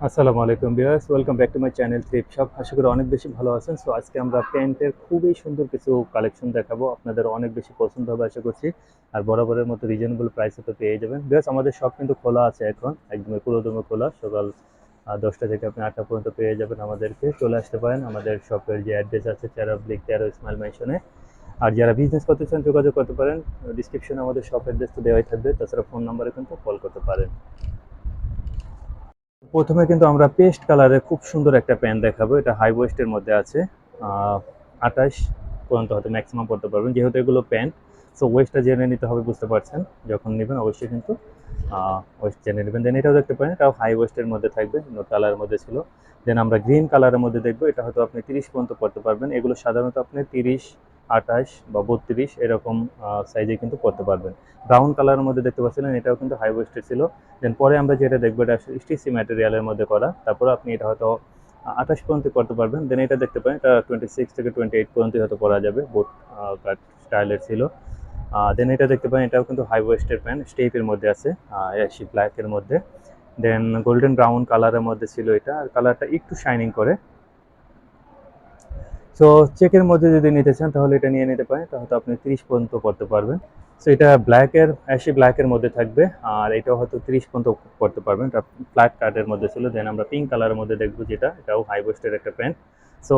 আসসালামু আলাইকুম viewers welcome back to my channel trip shop আশা করি অনেক বেশি ভালো আছেন। সো আজকে আমরা প্যান্টের খুবই সুন্দর কিছু কালেকশন দেখাবো। আপনাদের অনেক বেশি পছন্দ হবে আশা করছি। আর বরাবরের মতো রিজনেবল প্রাইসে তো পেয়ে যাবেন। বিয়ার্স আমাদের শপ কিন্তু খোলা আছে এখন। একদমই পুরোদমে খোলা। সকাল দশটা থেকে আপনি আটটা পর্যন্ত পেয়ে যাবেন আমাদেরকে। চলে আসতে পারেন। আমাদের শপের যে অ্যাড্রেস আছে তেরো ব্লিক তেরো ইসমাইল মেনশনে আর যারা বিজনেস করতে চান, যোগাযোগ করতে পারেন। ডিসক্রিপশনে আমাদের শপ অ্যাড্রেস তো দেওয়াই থাকবে। তাছাড়া ফোন নাম্বারে কিন্তু কল করতে পারেন। প্রথমে কিন্তু আমরা পেস্ট কালারের খুব সুন্দর একটা প্যান্ট দেখাবো। এটা হাই ওয়েস্টের মধ্যে আছে। আঠাশ পর্যন্ত হয়তো ম্যাক্সিমাম পড়তে পারবেন, যেহেতু এগুলো প্যান্ট সো ওয়েস্টটা জেনে নিতে হবে, বুঝতে পারছেন? যখন নেবেন, অবশ্যই কিন্তু ওয়েস্ট জেনে নেবেন। দেন এটাও দেখতে পারেন, এটাও হাই ওয়েস্টের মধ্যে থাকবে নোট কালারের মধ্যে ছিল। দেন আমরা গ্রিন কালারের মধ্যে দেখব, এটা হয়তো আপনি তিরিশ পর্যন্ত পড়তে পারবেন। এগুলো সাধারণত আপনি তিরিশ আঠাশ বা বত্রিশ এরকম সাইজে কিন্তু করতে পারবেন। ব্রাউন কালারের মধ্যে দেখতে পাচ্ছিলেন, এটাও কিন্তু হাই ওয়েস্টের ছিল। দেন পরে আমরা যেটা দেখব, এটা স্টিসি ম্যাটেরিয়ালের মধ্যে করা। তারপর আপনি এটা হয়তো আঠাশ পর্যন্ত করতে পারবেন। দেন এটা দেখতে পারেন, এটা টোয়েন্টি সিক্স থেকে টোয়েন্টি এইট পর্যন্ত হয়তো করা যাবে। বোট কাট স্টাইলের ছিল। দেন এটা দেখতে পারেন, এটাও কিন্তু হাই ওয়েস্টের প্যান্ট স্টেপের মধ্যে আছে। অ্যাশি ব্ল্যাকের মধ্যে। দেন গোল্ডেন ব্রাউন কালারের মধ্যে ছিল এটা। আর কালারটা একটু শাইনিং করে। সো চেকের মধ্যে যদি নিতে চান, তাহলে এটা নিয়ে নিতে পারেন। তাহলে আপনি তিরিশ পর্যন্ত পড়তে পারবেন। সো এটা ব্ল্যাকের অ্যাশি ব্ল্যাকের মধ্যে থাকবে। আর এটাও হয়তো তিরিশ পর্যন্ত পড়তে পারবেন। এটা ফ্ল্যাট কার্ডের মধ্যে ছিল। দেন আমরা পিঙ্ক কালারের মধ্যে দেখব যেটা। এটাও হাই ওয়েস্টের একটা প্যান্ট সো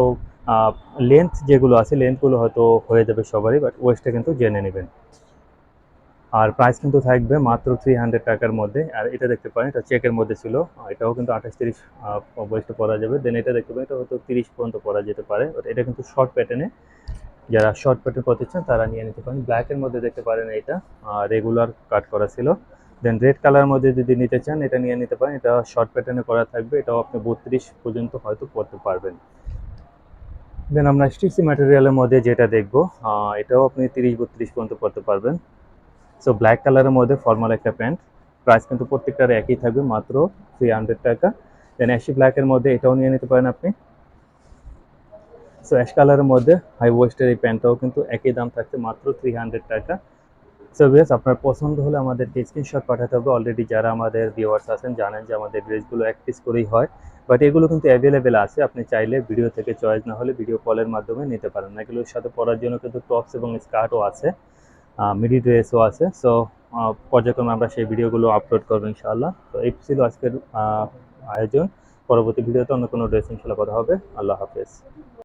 লেন্থ যেগুলো আছে লেন্থগুলো হয়তো হয়ে যাবে সবারই বাট ওয়েস্টটা কিন্তু জেনে নেবেন। আর প্রাইস কিন্তু থাকবে মাত্র থ্রি হান্ড্রেড টাকার মধ্যে। আর এটা দেখতে পারেন, এটা চেকের মধ্যে ছিল। এটাও কিন্তু আঠাশ তিরিশ বয়সটা পরা যাবে। দেন এটা দেখতে পারেন, এটা হয়তো তিরিশ পর্যন্ত পরা যেতে পারে। এটা কিন্তু শর্ট প্যাটার্নে যারা শর্ট প্যাটার্ন করতে চান, তারা নিয়ে নিতে পারেন। ব্ল্যাকের মধ্যে দেখতে পারেন এটা। রেগুলার কাট করা ছিল। দেন রেড কালার মধ্যে যদি নিতে চান, এটা নিয়ে নিতে পারেন। এটা শর্ট প্যাটার্নে করা থাকবে। এটাও আপনি বত্রিশ পর্যন্ত হয়তো পড়তে পারবেন। দেন আমরা স্টিসি ম্যাটেরিয়ালের মধ্যে যেটা দেখব এটাও আপনি তিরিশ, বত্রিশ পর্যন্ত পড়তে পারবেন। সো ব্ল্যাক কালারের মধ্যে ফর্মাল একটা প্যান্ট প্রাইস কিন্তু প্রত্যেকটার একই থাকবে, মাত্র থ্রি হান্ড্রেড টাকা। দেন অ্যাশি ব্ল্যাকের মধ্যে এটাও নিয়ে নিতে পারেন আপনি। সো অ্যাশ কালারের মধ্যে হাই ওয়েস্টের এই প্যান্টটাও কিন্তু একই দাম থাকছে, মাত্র থ্রি হান্ড্রেড টাকা। সো বেশ আপনার পছন্দ হলে আমাদেরকে স্ক্রিনশট পাঠাতে হবে। অলরেডি যারা আমাদের ভিউয়ার্স আছেন, জানেন যে আমাদের ড্রেসগুলো এক পিস করেই হয়। বাট এগুলো কিন্তু অ্যাভেলেবেল আছে। আপনি চাইলে ভিডিও থেকে চয়েস না হলে ভিডিও কলের মাধ্যমে নিতে পারেন। এগুলোর সাথে পরার জন্য কিন্তু টপস এবং স্কার্টও আছে। মিডি ড্রেসও আছে। সো পর্যায়ক্রমে আমরা সেই ভিডিওগুলো আপলোড করব ইনশাআল্লাহ। তো এই ছিল আজকের আয়োজন। পরবর্তী ভিডিওতে অন্য কোনো ড্রেস ইনশাল্লাহ কথা হবে। আল্লাহ হাফেজ।